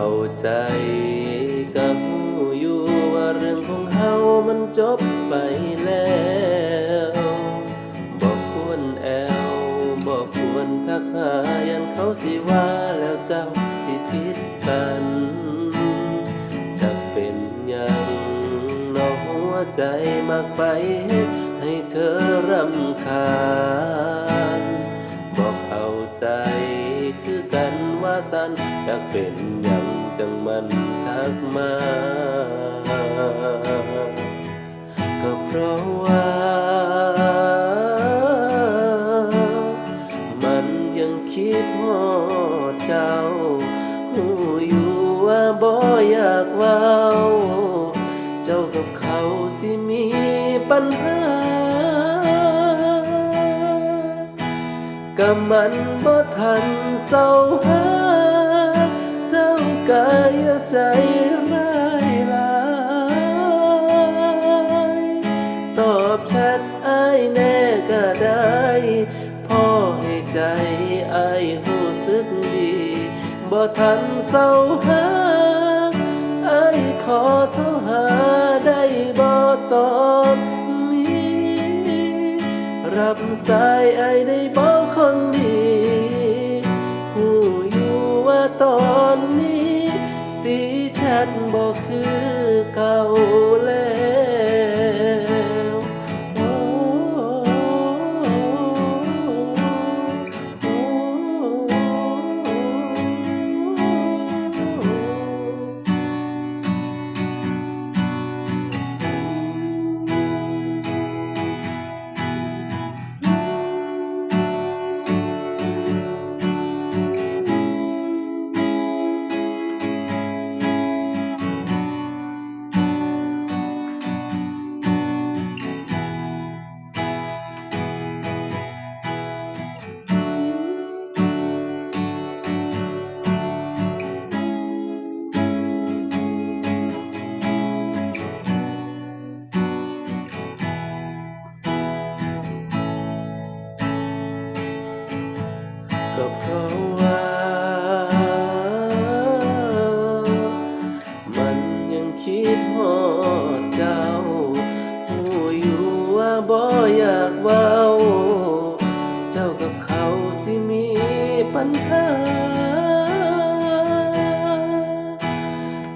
เข้าใจกับหูอยู่ว่าเรื่องของเฮามันจบไปแล้วบอกควรแอวบอกควรทักหายันเขาสิว่าแล้วเจ้าสิผิดกันจะเป็นยังนอหัวใจมากไปให้เธอรำคาญ สันจะเป็นหยังจังมันทักมา ก็เพราะว่า มันยังคิดฮอดเจ้าหูอยู่ว่าบ่อยากเว้า เจ้ากับเขาสิมีปัญหา ก็มันบ่ทันเศร้าหา เจ้ากายใจร้ายลายตอบแชทอายแน่ก็ได้พ่อให้ใจอายรู้สึกดีบ่ทันเศร้าหาอายขอโทรหาได้บ่ตอนนี้ รับสายไอายได้บอก คนดีหูอยู่ว่าตอนนี้ สีชัดบอก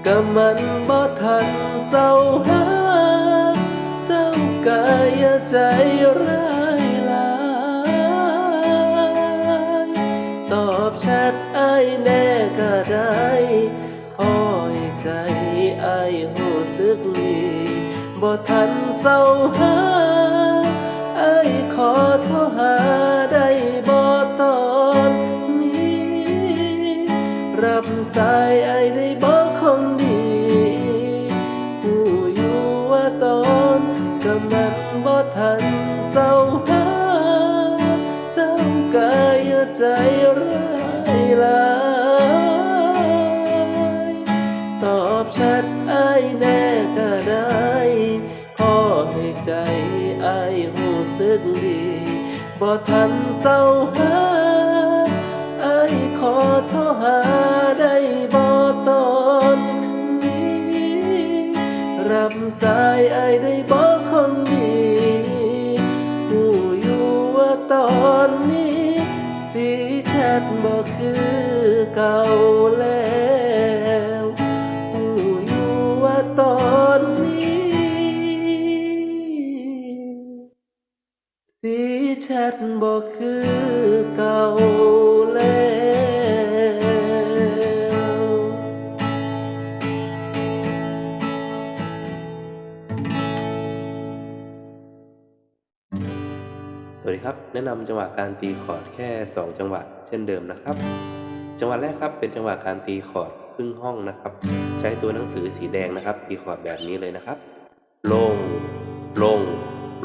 ก็มันบ่ทันเศร้าหาเจ้ากายใจร้ายลายตอบแชทไอ้แน่ก็ได้อ้อยใจไอ้ายรู้สึกดีบ่ทันเศร้าหาไอ้ขอโทรหาได้บ่ตอนนี้ รับสายไอ้ได้บ่ากายใจร้ายลายตอบแชทไอ้แน่ก็ได้ขอให้ใจไอ้ายรู้สึกดีบ่ทันเศร้าหาไอ้ขอโทรหาได้บ่ตอนนี้รับสายไอ้ได้บอกคนดีหูอยู่ว่าตอน สีแชทบอกคือเก่าแล้วสวัสดีครับ แนะนำจังหวะการตีคอร์ดแค่ 2 จังหวะ เช่นเดิมนะครับ จังหวะแรกครับเป็นจังหวะการตีคอร์ดครึ่งห้องนะครับ ใช้ตัวหนังสือสีแดงนะครับ ตีคอร์ดแบบนี้เลยนะครับ ลงลง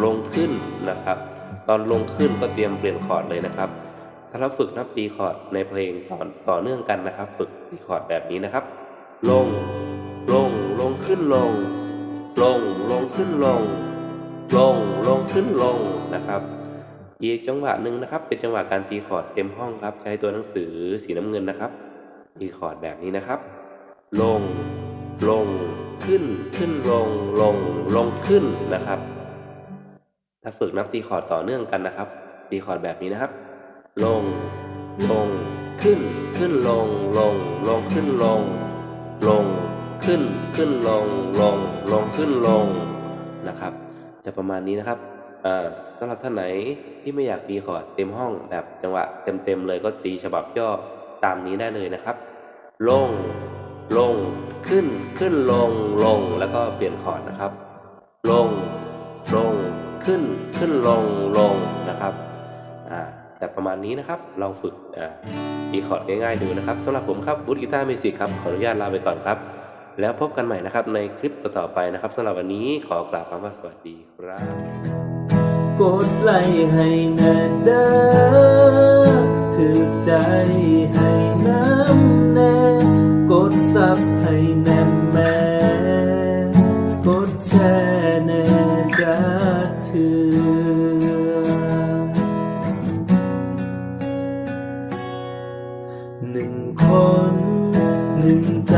ลงขึ้นนะครับ ตอนลงขึ้นก็เตรียมเปลี่ยนคอร์ดเลยนะครับ ถ้าเราฝึกนับตีคอร์ดในเพลงต่อต่อเนื่องกันนะครับ ฝึกตีคอร์ดแบบนี้นะครับ ลง ลง ลงขึ้นลง ลง ลงขึ้นลง ลง ลงขึ้นลงนะครับ อีกจังหวะหนึ่งนะครับ เป็นจังหวะการตีคอร์ดเต็มห้องครับ ใช้ตัวหนังสือสีน้ำเงินนะครับ ตีคอร์ดแบบนี้นะครับ ลง ลง ขึ้น ขึ้นลง ลง ลงขึ้นนะครับ ถ้าฝึกนับตีคอร์ดต่อเนื่องกันนะครับ ตีคอร์ดแบบนี้นะครับ ลง ลง ขึ้น ขึ้นลง ลง ลงขึ้นลง ลง ขึ้น ขึ้นลง ลง ลงขึ้นลง นะครับ จะประมาณนี้นะครับอ่าสำหรับท่านไหนที่ไม่อยากตีคอร์ดเต็มห้องแบบจังหวะเต็มๆเลยก็ตีฉบับย่อตามนี้ได้เลยนะครับ ลง ลง ขึ้น ขึ้นลง ลง แล้วก็เปลี่ยนคอร์ดนะครับ ลง ลง ขึ้นขึ้นลงลงนะครับอ่าแต่ประมาณนี้นะครับลองฝึกอีคอร์ดง่ายๆดูนะครับสำหรับผมครับบูธกีตาร์มิวสิกครับขออนุญาตลาไปก่อนครับ แล้วพบกันใหม่นะครับในคลิปต่อๆไปนะครับสำหรับวันนี้ขอกล่าวคำว่าสวัสดีครับกดไลค์ให้แน่เด้อถือใจให้ หนึ่งคน หนึ่งใจ